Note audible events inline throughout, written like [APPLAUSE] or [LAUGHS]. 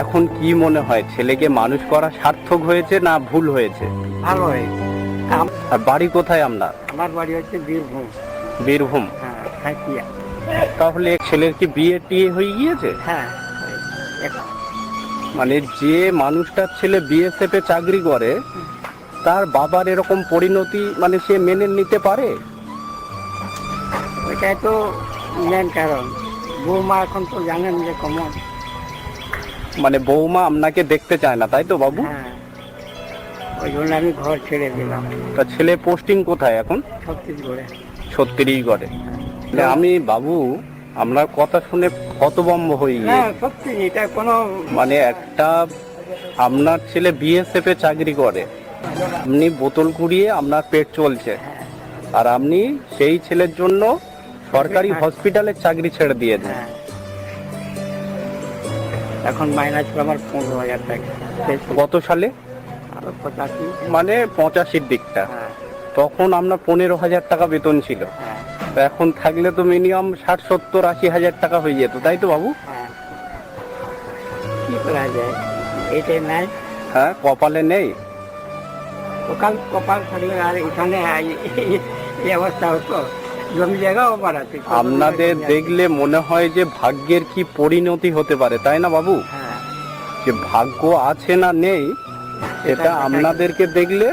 এখন কি মনে হয় ছেলেকে মানুষ করা সার্থক হয়েছে না ভুল হয়েছে? ভালো হয়েছে। আর বাড়ি কোথায় আপনার? আমার বাড়ি হচ্ছে বীরভূম। বীরভূম। হ্যাঁ তাহলে ছেলের কি বিয়ে টিয়ে হয়ে গিয়েছে? হ্যাঁ মানে যে মানুষটার ছেলে বিএসএফ এ চাকরি করে তার বাবার এরকম পরিণতি মানে সে মেনে নিতে পারে? ওইটাই তো মেন কারণ। বৌমা এখন তো জানেন যে কমন মানে বৌমা আপনাকে দেখতে চায় না তাই তো বাবু? হ্যাঁ। ওই জন্য আমি ঘর ছেড়ে দিলাম। তা ছেলে পোস্টিং কোথায় এখন? ছত্তিশগড়ে। ছত্তিশগড়ে। মানে আমি বাবু আপনার কথা শুনে হতবম্ব হয়ে হ্যাঁ গিয়ে সত্যি এটা কোনো মানে একটা আপনার ছেলে বিএসএফ এ চাকরি করে। আপনি বোতল কুড়িয়ে আপনার পেট চলছে। আর আপনি সেই ছেলের জন্য সরকারি হসপিটালে চাকরি ছেড়ে দিয়েছেন হ্যাঁ। এখন মাইনাস ছিল আমার পনেরো হাজার টাকা। কত সালে? পঁচাশি। মানে পঁচাশির দিকটা। হ্যাঁ। তখন আমরা পনেরো হাজার টাকা বেতন ছিল। হ্যাঁ। এখন থাকলে তো মিনিমাম ষাট সত্তর আশি হাজার টাকা হয়ে যেত তাই তো বাবু? হ্যাঁ। কি করা যায়? এটাই নাই। হ্যাঁ কপালে নেই। সকাল কপাল থাকলে আর এখানে এই অবস্থা হতো। জমি জায়গাও আমার আছে। আপনাদের দেখলে মনে হয় যে ভাগ্যের কি পরিণতি হতে পারে তাই না বাবু? হ্যাঁ। যে ভাগ্য আছে না নেই এটা আপনাদেরকে দেখলে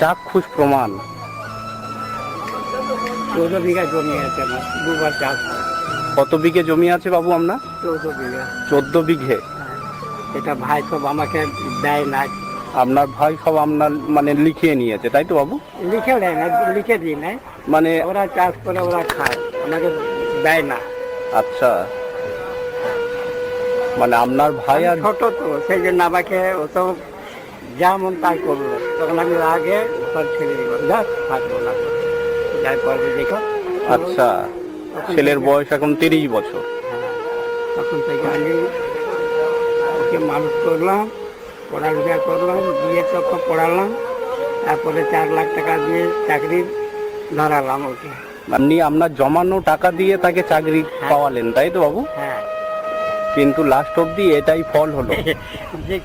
চাক্ষুষ প্রমাণ। চৌদ্দ বিঘা জমি আছে দুবার চাষ কত বিঘে জমি আছে বাবু আপনার? চৌদ্দ বিঘা। চোদ্দ বিঘে। হ্যাঁ। এটা ভাই সব আমাকে দেয় না আপনার ভাই সব আপনার মানে লিখিয়ে নিয়েছে তাই তো বাবু? লিখে দেয় না লিখে দিই নাই মানে ওরা চাষ করে ওরা খায় আমাকে দেয় না। আচ্ছা। মানে আপনার ভাই আর ছোট তো সেই জন্য আমাকে ওসব যা মন তাই করল। তখন আমি আগে সব ছেড়ে দিব। যা থাকব না। যাই পারবে দেখো। আচ্ছা। ছেলের বয়স এখন তিরিশ বছর। হ্যাঁ, তখন থেকে আমি ওকে মানুষ করলাম। পড়ালেখা করলাম বিয়ে তো পড়ালাম তারপরে চার লাখ টাকা দিয়ে চাকরি ধরালাম ওকে। আপনি আপনার জমানো টাকা দিয়ে তাকে চাকরি পাওয়ালেন তাই তো বাবু? হ্যাঁ। কিন্তু লাস্ট অবধি এটাই ফল হলো। [LAUGHS] যে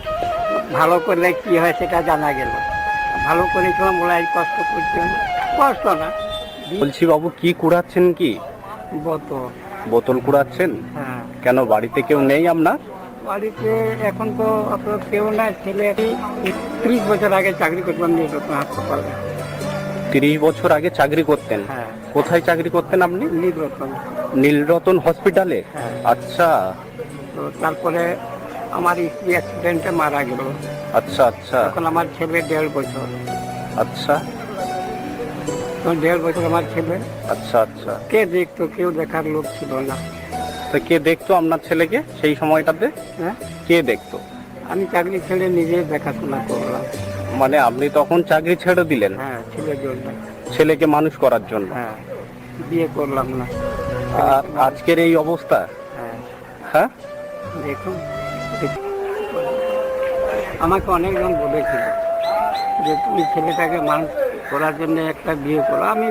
ভালো করলে কি হয় সেটা জানা গেল। ভালো করেছিলাম আজ কষ্ট করছি। না। কষ্ট না। বলছি বাবু কি কুড়াচ্ছেন কি? বত বোতল কুড়াচ্ছেন? হ্যাঁ। কেন বাড়িতে কেউ নেই আপনার? বাড়িতে এখন তো আপনার কেউ না ছেলে ত্রিশ বছর আগে চাকরি করতাম নিয়ে হাসপাতালে তিরিশ বছর আগে চাকরি করতেন? হ্যাঁ। কোথায় চাকরি করতেন আপনি? নিয়ে করতাম নীলরতন হসপিটালে? হ্যাঁ। আচ্ছা। তো তারপরে আমার স্ত্রী অ্যাক্সিডেন্টে মারা গেল। আচ্ছা আচ্ছা। এখন আমার ছেলে দেড় বছর। আচ্ছা। তো দেড় বছর আমার ছেলে। আচ্ছা আচ্ছা। কে দেখতো কেউ দেখার লোক ছিল না। তো কে দেখতো আপনার ছেলেকে সেই সময়টাতে? হ্যাঁ। কে দেখতো? আমি চাকরি ছেড়ে নিজে দেখাশোনা করলাম। মানে আপনি তখন চাকরি ছেড়ে দিলেন? হ্যাঁ ছেলের জন্য। ছেলেকে মানুষ করার জন্য? হ্যাঁ বিয়ে করলাম না। আর আজকের এই অবস্থা? হ্যাঁ। হ্যাঁ? দেখুন। আমাকে অনেকজন বলেছিল যে তুমি ছেলেটাকে মানুষ করার জন্য একটা বিয়ে করো। আমি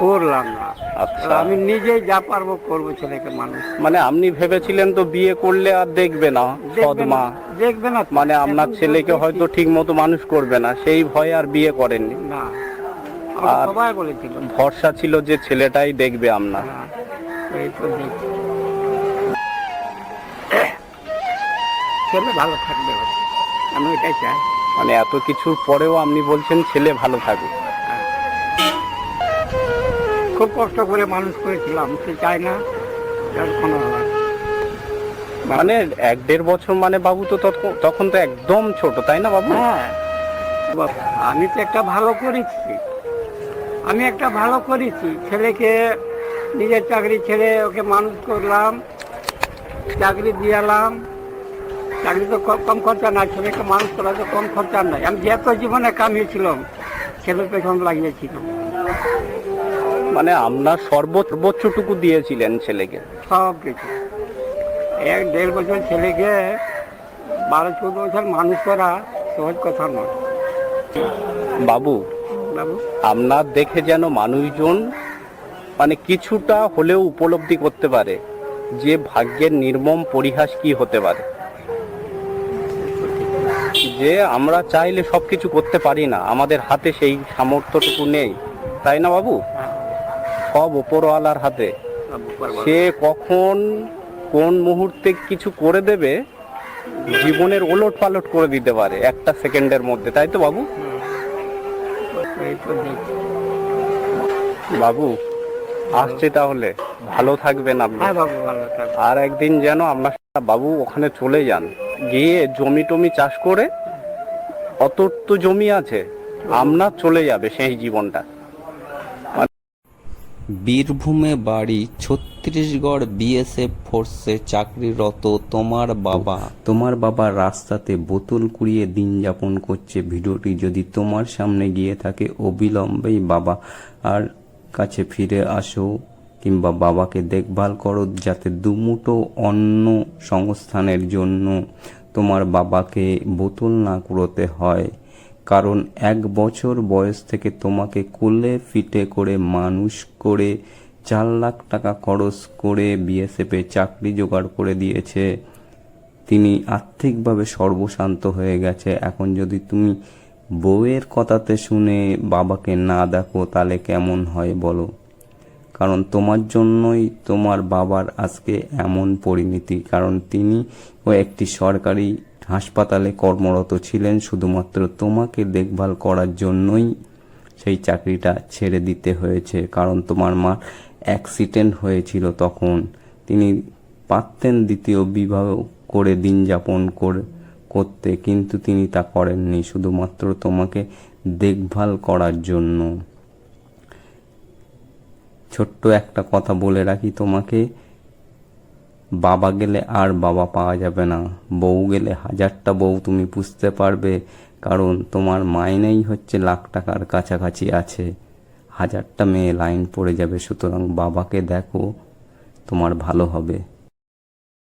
করলাম না। আচ্ছা। আমি নিজেই যা পারব করব ছেলেকে মানুষ। মানে আপনি ভেবেছিলেন তো বিয়ে করলে আর দেখবে না সদমা দেখবে না। মানে আপনার ছেলেকে হয়তো ঠিক মতো মানুষ করবে না সেই ভয়ে আর বিয়ে করেননি। না আর- সবাই বলেছিল। ভরসা ছিল যে ছেলেটাই দেখবে আপনার। হ্যাঁ এই তো ছেলে ভালো থাকবে আমি এটাই চাই। মানে এত কিছুর পরেও আপনি বলছেন ছেলে ভালো হ্যাঁ। খুব কষ্ট করে মানুষ করেছিলাম সে চায় না কোনো মানে এক দেড় বছর মানে বাবু তো তখন- তখন তো একদম ছোট তাই না বাবু? হ্যাঁ। আমি তো একটা ভালো করেছি। আমি একটা ভালো করেছি। ছেলেকে নিজের চাকরি ছেড়ে ওকে মানুষ করলাম চাকরি দিয়ালাম। চাকরি তো কম খরচা না ছেলেকে মানুষ করা তো কম খরচা নাই। আমি যত জীবনে কামিয়েছিলাম ছেলের পেছন লাগিয়েছিলাম। মানে আপনার সর্বোচ্চটুকু দিয়েছিলেন ছেলেকে। সব কিছু। এক দেড় বছর ছেলেকে বারো চোদ্দ বছর মানুষ করা সহজ কথা নয়। বাবু বাবু? আপনার দেখে যেন মানুষজন মানে কিছুটা হলেও উপলব্ধি করতে পারে যে ভাগ্যের নির্মম পরিহাস কি হতে পারে। যে আমরা চাইলে সবকিছু করতে পারি না আমাদের হাতে সেই সামর্থ্যটুকু নেই। তাই না বাবু? সব ওপরওয়ালার হাতে। সে কখন কোন মুহূর্তে কিছু করে দেবে জীবনের ওলট পালট করে দিতে পারে একটা সেকেন্ডের মধ্যে তাই তো বাবু? বাবু আসছে তাহলে। ভালো থাকবেন আপনি। হ্যাঁ আর একদিন যেন আপনার বাবু ওখানে চলে যান। গিয়ে জমি টমি চাষ করে অত তো জমি আছে আপনার চলে যাবে সেই জীবনটা। বীরভূমে বাড়ি, ছত্তিশগড় বিএসএফ ফোর্সে চাকরিরত তোমার বাবা। তোমার বাবা রাস্তাতে বোতল কুড়িয়ে দিন যাপন করছে। ভিডিওটি যদি তোমার সামনে গিয়ে থাকে, অবিলম্বেই বাবা আর কাছে ফিরে আসো, কিংবা বাবাকে দেখভাল করো, যাতে দুমুটো অন্য সংস্থানের জন্য তোমার বাবাকে বোতল না কুড়োতে হয়। কারণ এক বছর বয়স থেকে তোমাকে কোলে ফিটে করে মানুষ করে চার লাখ টাকা খরচ করে বিএসএফে চাকরি জোগাড় করে দিয়েছে। তিনি আর্থিকভাবে সর্বশান্ত হয়ে গেছে। এখন যদি তুমি বউয়ের কথাতে শুনে বাবাকে না দেখো, তাহলে কেমন হয় বলো? কারণ তোমার জন্যই তোমার বাবার আজকে এমন পরিণতি। কারণ তিনি ও একটি সরকারি হাসপাতালে কর্মরত ছিলেন শুধুমাত্র তোমাকে দেখভাল করার জন্যই। সেই চাকরিটা ছেড়ে দিতে হয়েছে, কারণ তোমার মা অ্যাক্সিডেন্ট হয়েছিল তখন। তিনি পারতেন দ্বিতীয় বিবাহ করে দিন যাপন করে, করতে, কিন্তু তিনি তা করেননি, শুধুমাত্র তোমাকে দেখভাল করার জন্য। ছোট্ট একটা কথা বলে রাখি তোমাকে বাবা গেলে আর বাবা পাওয়া যাবে না। বউ গেলে হাজারটা বউ তুমি পুষতে পারবে, কারণ তোমার মাইনেই হচ্ছে লাখ টাকার কাছাকাছি আছে। হাজারটা মেয়ে লাইন পড়ে যাবে, সুতরাং বাবাকে দেখো, তোমার ভালো হবে।